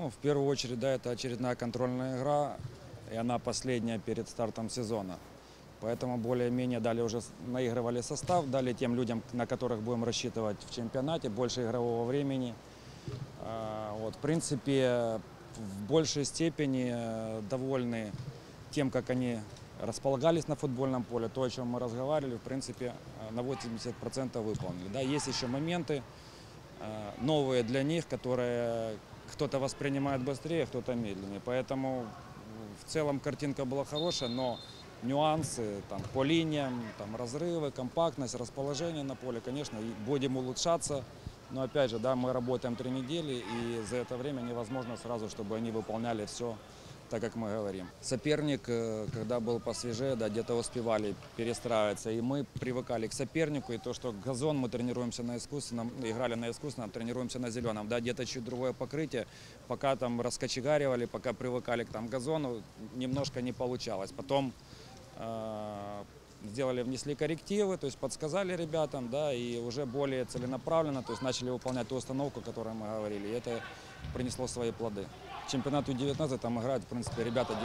Ну, в первую очередь, да, это очередная контрольная игра, и она последняя перед стартом сезона. Поэтому более-менее дали уже наигрывали состав, дали тем людям, на которых будем рассчитывать в чемпионате, больше игрового времени. А, Вот, в принципе, в большей степени э, довольны тем, как они располагались на футбольном поле, то, о чем мы разговаривали, в принципе, э, на 80% выполнили. Да, есть еще моменты э, новые для них, которые кто-то воспринимает быстрее, кто-то медленнее. Поэтому в целом картинка была хорошая, но нюансы там, по линиям, там, разрывы, компактность, расположение на поле, конечно, будем улучшаться. Но опять же, да, мы работаем три недели, и за это время невозможно сразу, чтобы они выполняли все так, как мы говорим. Соперник, э, когда был посвежее, да, где-то успевали перестраиваться, и мы привыкали к сопернику, и то, что газон мы тренируемся на искусственном, играли на искусственном, тренируемся на зеленом, да, где-то чуть другое покрытие, пока там раскочегаривали, пока привыкали к там газону, немножко не получалось. Потом э, сделали, внесли коррективы, то есть подсказали ребятам, да, и уже более целенаправленно, то есть начали выполнять ту установку, о которой мы говорили, и это принесло свои плоды. Чемпионат U19 там играют, в принципе, ребята 99-2000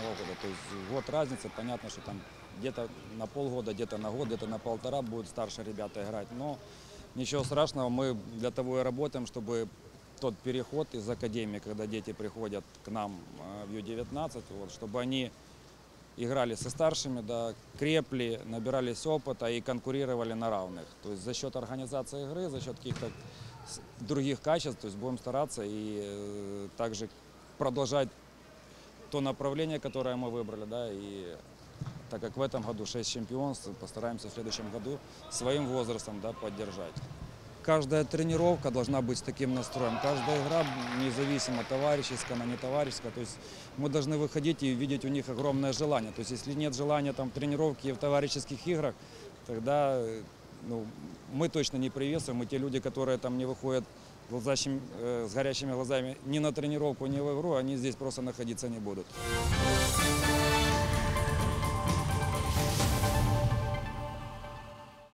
года, то есть год разницы, понятно, что там где-то на полгода, где-то на год, где-то на полтора будут старше ребята играть, но ничего страшного, мы для того и работаем, чтобы тот переход из академии, когда дети приходят к нам э, в Ю-19, вот, чтобы они играли со старшими, да, крепли, набирались опыта и конкурировали на равных. То есть за счет организации игры, за счет каких-то других качеств, то есть будем стараться и э, также продолжать то направление, которое мы выбрали, да, и так как в этом году 6 чемпионств, постараемся в следующем году своим возрастом да, поддержать. Каждая тренировка должна быть с таким настроем. Каждая игра, независимо товарищеская, она не товарищеская. То есть мы должны выходить и видеть у них огромное желание. То есть если нет желания там, в тренировке и в товарищеских играх, тогда э, ну, мы точно не приветствуем. И те люди, которые там не выходят глазащим- э, с горящими глазами ни на тренировку, ни в игру, они здесь просто находиться не будут.